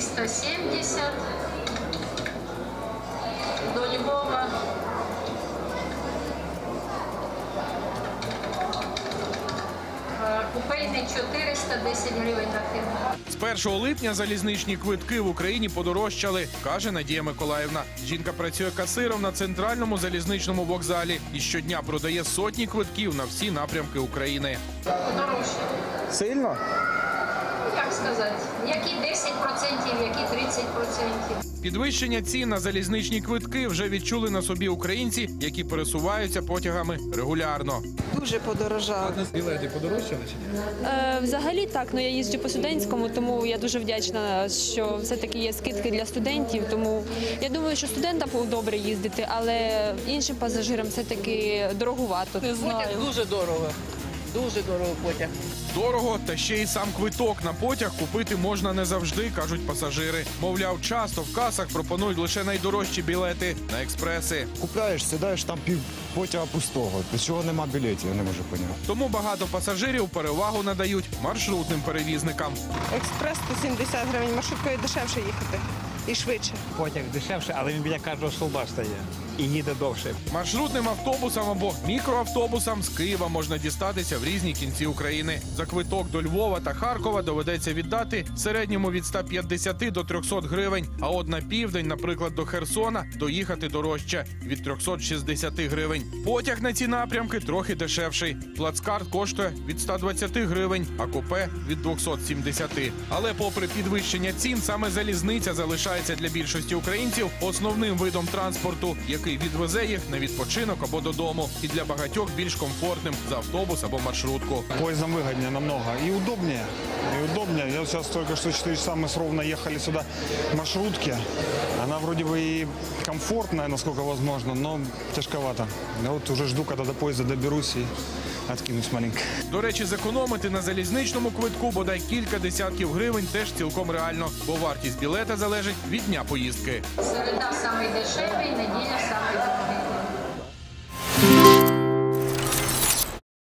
370. До Львова. Купейний 410 гривень на фірму. З 1 липня залізничні квитки в Україні подорожчали, каже Надія Миколаївна. Жінка працює касиром на центральному залізничному вокзалі і щодня продає сотні квитків на всі напрямки України. Подорожче. Сильно? Як сказати, які 10%, які 30%. Підвищення цін на залізничні квитки вже відчули на собі українці, які пересуваються потягами регулярно. Дуже подорожав. Білети подорожчали чи ні? Е, Взагалі так, ну я їжджу по студентському, тому я дуже вдячна, що все-таки є скидки для студентів. Тому я думаю, що студентам добре їздити, але іншим пасажирам все-таки дорогувато. Не Потяг дуже дорого. Дуже дорого потяг. Дорого, та ще й сам квиток на потяг купити можна не завжди, кажуть пасажири. Мовляв, часто в касах пропонують лише найдорожчі білети на експреси. Купляєш, сідаєш там пів потяга пустого. До чого нема білетів, я не можу поняти. Тому багато пасажирів перевагу надають маршрутним перевізникам. Експрес 170 гривень, маршруткою дешевше їхати і швидше. Потяг дешевше, але він біля кожного столба стає і їде довше. Маршрутним автобусам або мікроавтобусам з Києва можна дістатися в різні кінці України. За квиток до Львова та Харкова доведеться віддати в середньому від 150 до 300 гривень. А от на південь, наприклад, до Херсона, доїхати дорожче від 360 гривень. Потяг на ці напрямки трохи дешевший. Плацкарт коштує від 120 гривень, а купе від 270. Але попри підвищення цін, саме залізниця залишається для більшості українців основним видом транспорту, який відвезе їх на відпочинок або додому, і для багатьох більш комфортним за автобус або маршрутку. Поездом выгоднее намного и удобнее. И удобнее. Я вот сейчас только что 4 часа мы с ровно ехали сюда в маршрутке. Она вроде бы и комфортная, насколько возможно, но тяжковато. Я вот уже жду, когда до поезда доберусь и откинусь маленько. До речі, зекономити на залізничному квитку бодай кілька десятків гривень теж цілком реально, бо вартість білета залежить від дня поїздки. Середа самий дешевий, неділя самий дорогий.